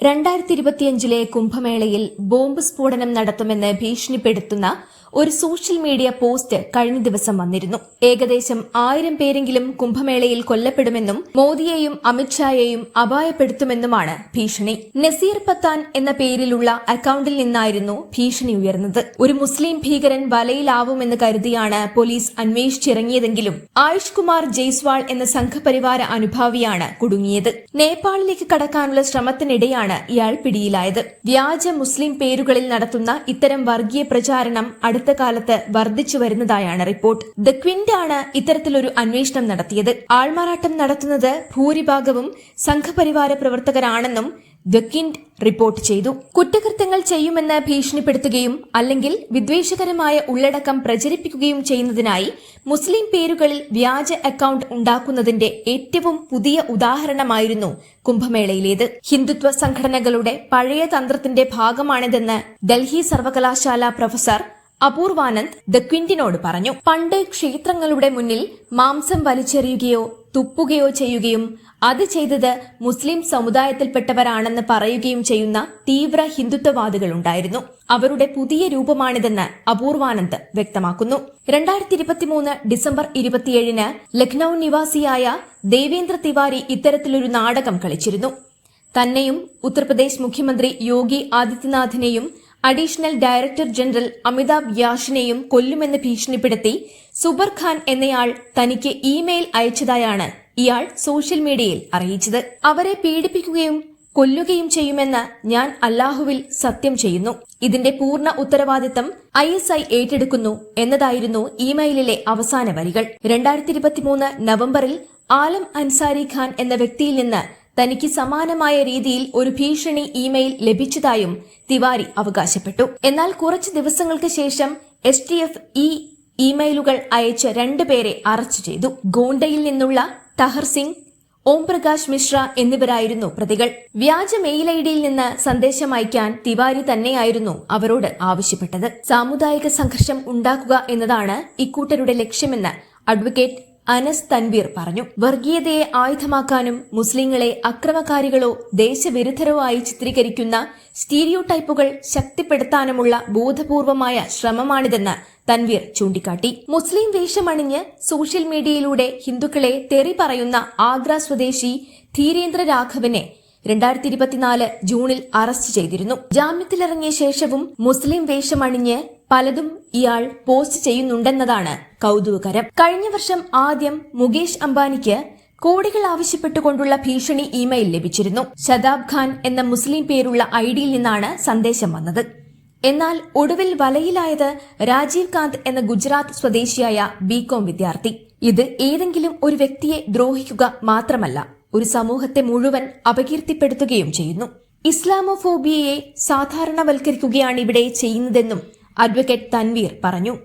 രണ്ടായിരത്തി ഇരുപത്തിയഞ്ചിലെ കുംഭമേളയിൽ ബോംബ് സ്ഫോടനം നടത്തുമെന്ന് ഭീഷണിപ്പെടുത്തുന്ന ഒരു സോഷ്യൽ മീഡിയ പോസ്റ്റ് കഴിഞ്ഞ ദിവസം വന്നിരുന്നു. ഏകദേശം ആയിരം പേരെങ്കിലും കുംഭമേളയിൽ കൊല്ലപ്പെടുമെന്നും മോദിയെയും അമിത്ഷായെയും അപായപ്പെടുത്തുമെന്നുമാണ് ഭീഷണി. നസീർ പത്താൻ എന്ന പേരിലുള്ള അക്കൌണ്ടിൽ നിന്നായിരുന്നു ഭീഷണി ഉയർന്നത്. ഒരു മുസ്ലിം ഭീകരൻ വലയിലാവുമെന്ന് കരുതിയാണ് പോലീസ് അന്വേഷിച്ചിറങ്ങിയതെങ്കിലും ആയുഷ് കുമാർ ജയ്സ്വാൾ എന്ന സംഘപരിവാര അനുഭാവിയാണ് കുടുങ്ങിയത്. നേപ്പാളിലേക്ക് കടക്കാനുള്ള ശ്രമത്തിനിടെയാണ് ഇയാൾ പിടിയിലായത്. വ്യാജ മുസ്ലിം പേരുകളിൽ നടത്തുന്ന ഇത്തരം വർഗീയ പ്രചാരണം കാലത്ത് വർദ്ധിച്ചു വരുന്നതായാണ് റിപ്പോർട്ട്. ദ ക്വിൻഡ് ആണ് ഇത്തരത്തിലൊരു അന്വേഷണം നടത്തിയത്. ആൾമാറാട്ടം നടത്തുന്നത് ഭൂരിഭാഗവും സംഘപരിവാര പ്രവർത്തകരാണെന്നും ദ ക്വിൻഡ് റിപ്പോർട്ട് ചെയ്തു. കുറ്റകൃത്യങ്ങൾ ചെയ്യുമെന്ന് ഭീഷണിപ്പെടുത്തുകയും അല്ലെങ്കിൽ വിദ്വേഷകരമായ ഉള്ളടക്കം പ്രചരിപ്പിക്കുകയും ചെയ്യുന്നതിനായി മുസ്ലിം പേരുകളിൽ വ്യാജ അക്കൌണ്ട് ഉണ്ടാക്കുന്നതിന്റെ ഏറ്റവും പുതിയ ഉദാഹരണമായിരുന്നു കുംഭമേളയിലേത്. ഹിന്ദുത്വ സംഘടനകളുടെ പഴയ തന്ത്രത്തിന്റെ ഭാഗമാണിതെന്ന് ഡൽഹി സർവകലാശാല പ്രൊഫസർ അപൂർവാനന്ദ് ദ ക്വിന്റിനോട് പറഞ്ഞു പണ്ട് ക്ഷേത്രങ്ങളുടെ മുന്നിൽ മാംസം വലിച്ചെറിയുകയോ തുപ്പുകയോ ചെയ്യുകയും അത് ചെയ്തത് മുസ്ലിം സമുദായത്തിൽപ്പെട്ടവരാണെന്ന് പറയുകയും ചെയ്യുന്ന തീവ്ര ഹിന്ദുത്വവാദികൾ ഉണ്ടായിരുന്നു. അവരുടെ പുതിയ രൂപമാണിതെന്ന് അപൂർവാനന്ദ് വ്യക്തമാക്കുന്നു. രണ്ടായിരത്തി ഇരുപത്തിമൂന്ന് ഡിസംബർ ഇരുപത്തിയേഴിന് ലഖ്നൌ നിവാസിയായ ദേവേന്ദ്ര തിവാരി ഇത്തരത്തിലൊരു നാടകം കളിച്ചിരുന്നു. തന്നെയും ഉത്തർപ്രദേശ് മുഖ്യമന്ത്രി യോഗി ആദിത്യനാഥിനെയും അഡീഷണൽ ഡയറക്ടർ ജനറൽ അമിതാഭ് യാഷിനെയും കൊല്ലുമെന്ന് ഭീഷണിപ്പെടുത്തി സുബർ ഖാൻ എന്നയാൾ തനിക്ക് ഇമെയിൽ അയച്ചതായാണ് ഇയാൾ സോഷ്യൽ മീഡിയയിൽ അറിയിച്ചത്. അവരെ പീഡിപ്പിക്കുകയും കൊല്ലുകയും ചെയ്യുമെന്ന് ഞാൻ അല്ലാഹുവിൽ സത്യം ചെയ്യുന്നു. ഇതിന്റെ പൂർണ ഉത്തരവാദിത്തം ഐ എസ് ഐ ഏറ്റെടുക്കുന്നു എന്നതായിരുന്നു ഇമെയിലിലെ അവസാന വരികൾ. രണ്ടായിരത്തി ഇരുപത്തിമൂന്ന് നവംബറിൽ ആലം അൻസാരി ഖാൻ എന്ന വ്യക്തിയിൽ നിന്ന് തനിക്ക് സമാനമായ രീതിയിൽ ഒരു ഭീഷണി ഇമെയിൽ ലഭിച്ചതായും തിവാരി അവകാശപ്പെട്ടു. എന്നാൽ കുറച്ച് ദിവസങ്ങൾക്ക് ശേഷം എസ് ടി എഫ് ഈ ഇമെയിലുകൾ അയച്ച രണ്ടുപേരെ അറസ്റ്റ് ചെയ്തു. ഗോണ്ടയിൽ നിന്നുള്ള തഹർ സിംഗ് ഓം പ്രകാശ് മിശ്ര എന്നിവരായിരുന്നു പ്രതികൾ. വ്യാജ മെയിൽ ഐ ഡിയിൽ നിന്ന് സന്ദേശം അയക്കാൻ തിവാരി തന്നെയായിരുന്നു അവരോട് ആവശ്യപ്പെട്ടത്. സാമുദായിക സംഘർഷം ഉണ്ടാക്കുക എന്നതാണ് ഇക്കൂട്ടരുടെ ലക്ഷ്യമെന്ന് അഡ്വക്കേറ്റ് അനസ് തൻവീർ പറഞ്ഞു. വർഗീയതയെ ആയുധമാക്കാനും മുസ്ലിങ്ങളെ അക്രമകാരികളോ ദേശവിരുദ്ധരോ ആയി ചിത്രീകരിക്കുന്ന സ്റ്റീരിയോ ടൈപ്പുകൾ ശക്തിപ്പെടുത്താനുമുള്ള ബോധപൂർവമായ ശ്രമമാണിതെന്ന് തൻവീർ ചൂണ്ടിക്കാട്ടി. മുസ്ലിം വേഷമണിഞ്ഞ് സോഷ്യൽ മീഡിയയിലൂടെ ഹിന്ദുക്കളെ തെറി പറയുന്ന ആഗ്ര സ്വദേശി ധീരേന്ദ്ര രാഘവനെ രണ്ടായിരത്തി ഇരുപത്തിനാല് ജൂണിൽ അറസ്റ്റ് ചെയ്തിരുന്നു. ജാമ്യത്തിലിറങ്ങിയ ശേഷവും മുസ്ലിം വേഷമണിഞ്ഞ് പലതും ഇയാൾ പോസ്റ്റ് ചെയ്യുന്നുണ്ടെന്നതാണ് കൗതുകകരം. കഴിഞ്ഞ വർഷം ആദ്യം മുകേഷ് അംബാനിക്ക് കോടികൾ ആവശ്യപ്പെട്ടുകൊണ്ടുള്ള ഭീഷണി ഇമെയിൽ ലഭിച്ചിരുന്നു. ഷദാബ് ഖാൻ എന്ന മുസ്ലിം പേരുള്ള ഐഡിയിൽ നിന്നാണ് സന്ദേശം വന്നത്. എന്നാൽ ഒടുവിൽ വലയിലായത് രാജീവ് കാന്ത് എന്ന ഗുജറാത്ത് സ്വദേശിയായ ബികോം വിദ്യാർത്ഥി. ഇത് ഏതെങ്കിലും ഒരു വ്യക്തിയെ ദ്രോഹിക്കുക മാത്രമല്ല ഒരു സമൂഹത്തെ മുഴുവൻ അപകീർത്തിപ്പെടുത്തുകയും ചെയ്യുന്നു. ഇസ്ലാമോഫോബിയയെ സാധാരണവൽക്കരിക്കുകയാണ് ഇവിടെ ചെയ്യുന്നതെന്നും അഡ്വക്കേറ്റ് തൻവീർ പറഞ്ഞു.